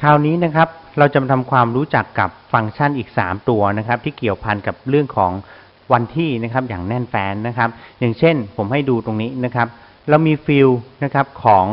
คราวนี้นะครับเราจะมาทำความรู้จักกับฟังก์ชันอีก 3 ตัวนะครับ ที่เกี่ยวพันกับเรื่องของวันที่นะครับอย่างแน่นแฟนนะครับ อย่างเช่นผมให้ดูตรงนี้นะครับ เรามีฟิลนะครับของ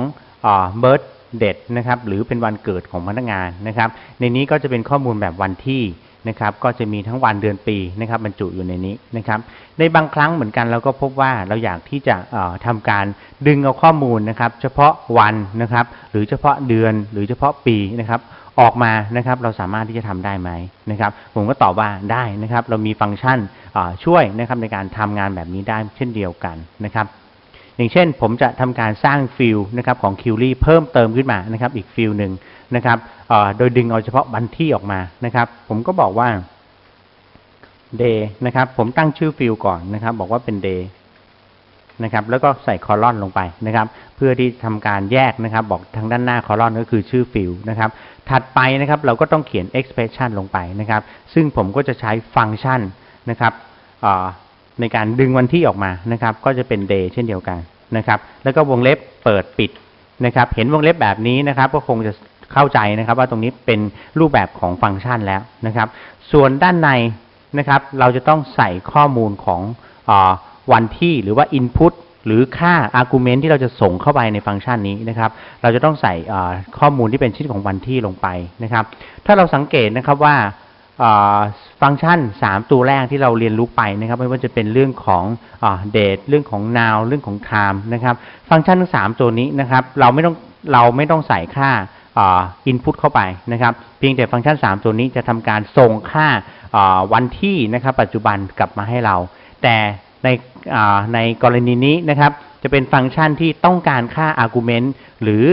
เบิร์ด เด็ดนะครับ หรือเป็นวันเกิดของพนักงานนะครับ ในนี้ก็จะเป็นข้อมูลแบบวันที่นะครับ ก็จะมีทั้งวันเดือนปีนะครับ บรรจุอยู่ในนี้นะครับ ในบางครั้งเหมือนกันเราก็พบว่าเราอยากที่จะเอ่อทำการดึงเอาข้อมูลนะครับ เฉพาะวันนะครับ หรือเฉพาะเดือนหรือเฉพาะปีนะครับออกมานะครับเราสามารถที่จะทำได้ไหมนะครับ ผมก็ตอบว่าได้นะครับ เรามีฟังก์ชันอ่าช่วยนะครับในการทำงานแบบนี้ได้เช่นเดียวกันนะครับ อย่างเช่น ผมจะทำการสร้างฟิลนะครับของคิวรี่เพิ่มเติมขึ้นมานะครับอีกฟิลหนึ่งนะครับโดยดึงเอาเฉพาะวันที่ออกมานะครับ ผมก็บอกว่า day นะครับ ผมตั้งชื่อฟิลก่อนนะครับ บอกว่าเป็น day นะครับแล้วก็ใส่คอลอนลงไปนะครับ เพื่อที่ทำการแยกนะครับ บอกทางด้านหน้าคอลอนก็คือชื่อฟิลนะครับ ถัดไปนะครับเราก็ต้องเขียน expression ลงไปนะครับ ซึ่งผมก็จะใช้ฟังก์ชันนะครับในการดึงวันที่ออกมานะครับ ก็จะเป็น day เช่นเดียวกัน นะครับ แล้วก็วงเล็บเปิดปิดนะครับ เห็นวงเล็บแบบนี้นะครับ ก็คงจะเข้าใจนะครับ ว่าตรงนี้เป็นรูปแบบของฟังก์ชันแล้วนะครับ ส่วนด้านในนะครับ เราจะต้องใส่ข้อมูลของอวันที่หรือว่า Input หรือค่า Argument ที่เราจะส่งเข้าไปในฟังก์ชันนี้นะครับ เราจะต้องใส่ข้อมูลที่เป็นชื่อของวันที่ลงไปนะครับ ถ้าเราสังเกตนะครับว่า ฟังก์ชัน 3 ตัวแรกที่เราเรียนรู้ไปนะครับ ไม่ว่าจะเป็นเรื่องของอ่า date เรื่องของ now เรื่องของ time นะครับ ฟังก์ชันทั้ง 3 ตัวนี้นะครับ เราไม่ต้องเราไม่ต้องใส่ค่าอ่า input เข้าไปนะครับ เพียงแต่ฟังก์ชัน 3 ตัวนี้จะทำการส่งค่าวันที่นะครับ ปัจจุบันกลับมาให้เรา แต่ในในกรณีนี้นะครับ จะเป็นฟังก์ชันที่ต้องการค่า argument หรือ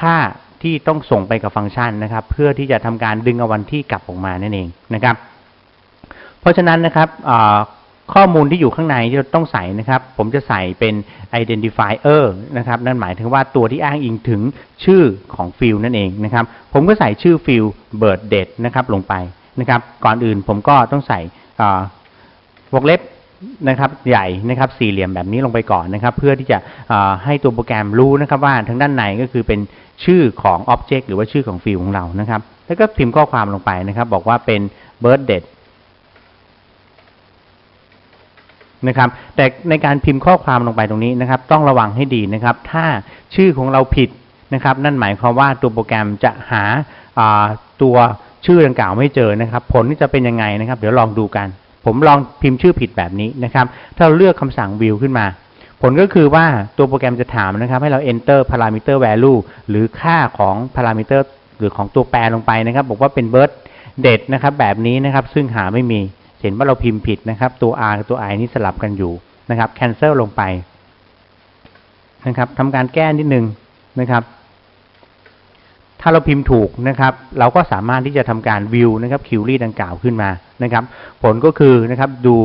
ค่า ที่ต้องส่งไปกับฟังก์ชันนะครับ เพื่อที่จะทำการดึงเอาวันที่กลับออกมานั่นเองนะครับ เพราะฉะนั้นนะครับข้อมูลที่อยู่ข้างในที่เราต้องใส่นะครับ ผมจะใส่เป็น identifier นะครับนั่นหมายถึงว่าตัวที่อ้างอิงถึงชื่อของฟิลนั่นเองนะครับ ผมก็ใส่ชื่อฟิล birth date นะครับลงไปนะครับ ก่อนอื่นผมก็ต้องใส่วงเล็บ นะครับใหญ่นะครับสี่เหลี่ยมแบบนี้ลงไปก่อนนะครับ เพื่อที่จะให้ตัวโปรแกรมรู้นะครับว่าทางด้านในก็คือเป็นชื่อของ Object หรือว่าชื่อของฟิลของเรานะครับ แล้วก็พิมพ์ข้อความลงไปนะครับ บอกว่าเป็น birth date นะครับแต่ในการพิมพ์ข้อความลงไปตรงนี้นะครับ ต้องระวังให้ดีนะครับ ถ้าชื่อของเราผิดนะครับ นั่นหมายความว่าตัวโปรแกรมจะหาาตัวชื่อดังกล่าวไม่เจอนะครับ ผลที่จะเป็นยังไงนะครับ เดี๋ยวลองดูกัน ผมลองพิมพ์ชื่อผิดแบบนี้นะครับ ถ้าเราเลือกคำสั่ง view ขึ้นมา ผลก็คือว่าตัวโปรแกรมจะถามนะครับ ให้เรา enter parameter value หรือค่าของ parameter หรือของตัวแปรลงไปนะครับ บอกว่าเป็น birth date นะครับ แบบนี้นะครับ ซึ่งหาไม่มี เห็นว่าเราพิมพ์ผิดนะครับ ตัว r กับตัว i นี่สลับกันอยู่นะครับ cancel ลงไปนะครับทำการแก้นิดนึงนะครับ ถ้าเราพิมพ์ถูกนะครับ เราก็สามารถที่จะทำการ view นะครับ query ดังกล่าวขึ้นมานะครับ ผลก็คือนะครับดู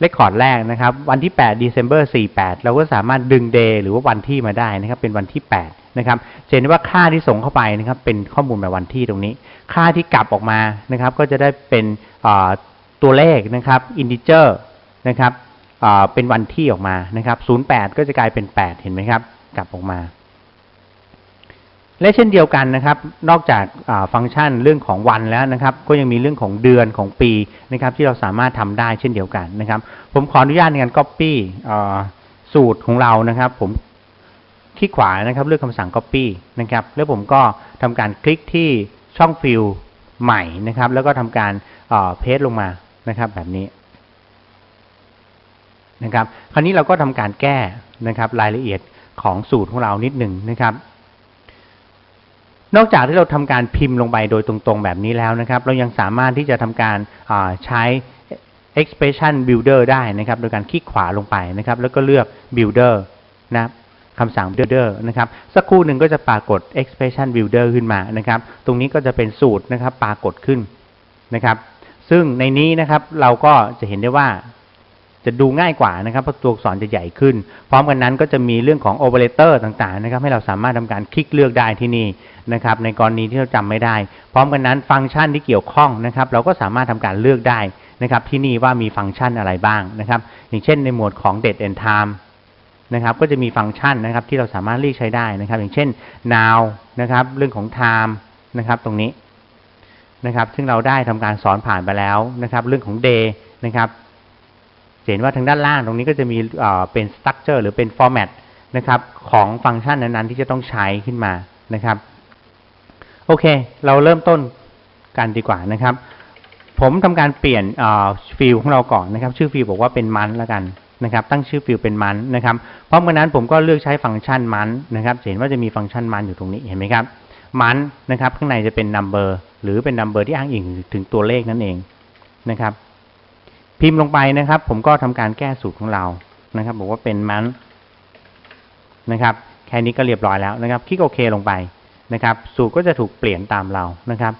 เลคคอร์ดแรกนะครับ วันที่8 December 48 เราก็สามารถดึง day หรือว่าวันที่มาได้นะครับ เป็นวันที่8นะครับเห็นว่าค่าที่ส่งเข้าไปนะครับ เป็นข้อมูลแบบวันที่ตรงนี้ ค่าที่กลับออกมานะครับ ก็จะได้เป็นตัวเลขนะครับ integer นะครับเป็นวันที่ออกมานะครับ08 ก็จะกลายเป็น 8 เห็นไหมครับ กลับออกมา และเช่นเดียวกันนะครับ นอกจากฟังก์ชันเรื่องของวันแล้วนะครับ ก็ยังมีเรื่องของเดือนของปีนะครับที่เราสามารถทำได้เช่นเดียวกันนะครับ ผมขออนุญาตในการ Copy อ่าสูตรของเรานะครับ ผมคลิกขวานะครับ เลือกคำสั่ง Copy นะครับ แล้วผมก็ทำการคลิกที่ช่องฟิลใหม่นะครับ แล้วก็ทำการเพจลงมานะครับ แบบนี้นะครับ คราวนี้เราก็ทำการแก้นะครับ รายละเอียดของสูตรของเรานิดหนึ่งนะครับ นอกจากที่เราทำการพิมพ์ลงไปโดยตรงๆแบบนี้แล้วนะครับ เรายังสามารถที่จะทำการใช้ expression builder ได้นะครับ โดยการคลิกขวาลงไปนะครับ แล้วก็เลือก builder นะครับคำสั่ง builder นะครับ สักครู่หนึ่งก็จะปรากฏ expression builder ขึ้นมานะครับ ตรงนี้ก็จะเป็นสูตรนะครับปรากฏขึ้นนะครับ ซึ่งในนี้นะครับเราก็จะเห็นได้ว่า จะดูง่ายกว่านะครับเพราะตัวอักษรจะใหญ่ขึ้น พร้อมกันนั้นก็จะมีเรื่องของโอเปอเรเตอร์ต่างๆนะครับให้เราสามารถทำการคลิกเลือกได้ที่นี่นะครับในกรณีที่เราจำไม่ได้ พร้อมกันนั้นฟังก์ชันที่เกี่ยวข้องนะครับเราก็สามารถทำการเลือกได้นะครับที่นี่ว่ามีฟังก์ชันอะไรบ้างนะครับอย่างเช่นในหมวดของ date and time นะครับก็จะมีฟังก์ชันนะครับที่เราสามารถเรียกใช้ได้นะครับ อย่างเช่น now นะครับเรื่องของ time นะครับตรงนี้นะครับซึ่งเราได้ทำการสอนผ่านไปแล้วนะครับเรื่องของ day นะครับ เห็นว่าทางด้านล่างตรงนี้ก็จะมีเป็น structure หรือเป็น format นะครับของฟังก์ชันนั้นๆ ที่จะต้องใช้ขึ้นมานะครับ โอเค เราเริ่มต้นกันดีกว่านะครับ ผมทำการเปลี่ยนฟิลของเราก่อนนะครับ ชื่อฟิลบอกว่าเป็นมันแล้วกันนะครับ ตั้งชื่อฟิลเป็นมันนะครับพร้อมกันนั้นผมก็เลือกใช้ฟังก์ชันมันนะครับ เห็นว่าจะมีฟังก์ชันมันอยู่ตรงนี้เห็นไหมครับมันนะครับ ข้างในจะเป็น number หรือเป็น number ที่อ้างอิงถึงตัวเลขนั่นเองนะครับ พิมพ์ลงไปนะครับ ผมก็ทำการแก้สูตรของเรานะครับ บอกว่าเป็นมันนะครับ แค่นี้ก็เรียบร้อยแล้วนะครับ คลิกโอเคลงไปนะครับ สูตรก็จะถูกเปลี่ยนตามเรานะครับ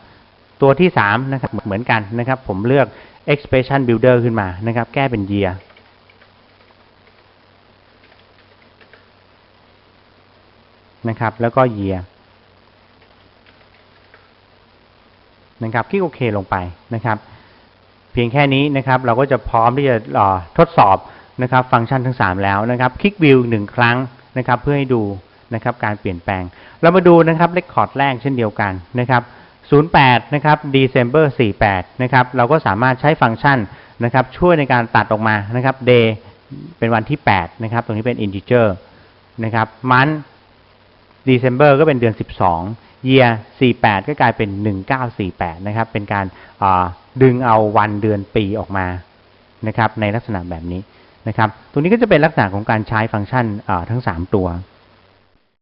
ตัวที่สามนะครับเหมือนกันนะครับ ผมเลือก expression builder ขึ้นมานะครับ แก้เป็น year นะครับ แล้วก็ year นะครับ คลิกโอเคลงไปนะครับ เพียงแค่นี้นะครับ เราก็จะพร้อมที่จะทดสอบนะครับ ฟังก์ชันทั้ง 3 แล้วนะครับคลิกวิวหนึ่งครั้งนะครับ เพื่อให้ดูนะครับการเปลี่ยนแปลง เรามาดูนะครับเลคคอร์ดแรกเช่นเดียวกันนะครับ08นะครับ December 48นะครับ เราก็สามารถใช้ฟังก์ชันนะครับ ช่วยในการตัดออกมานะครับ day เป็นวันที่ 8 นะครับ ตรงนี้เป็น integer นะครับ month December ก็เป็นเดือน 12 year 48 ก็กลายเป็น 1948 นะครับ เป็นการดึงเอาวันเดือนปีออกมานะครับในลักษณะแบบนี้นะครับ ตรงนี้ก็จะเป็นลักษณะของการใช้ฟังก์ชันทั้ง 3 ตัว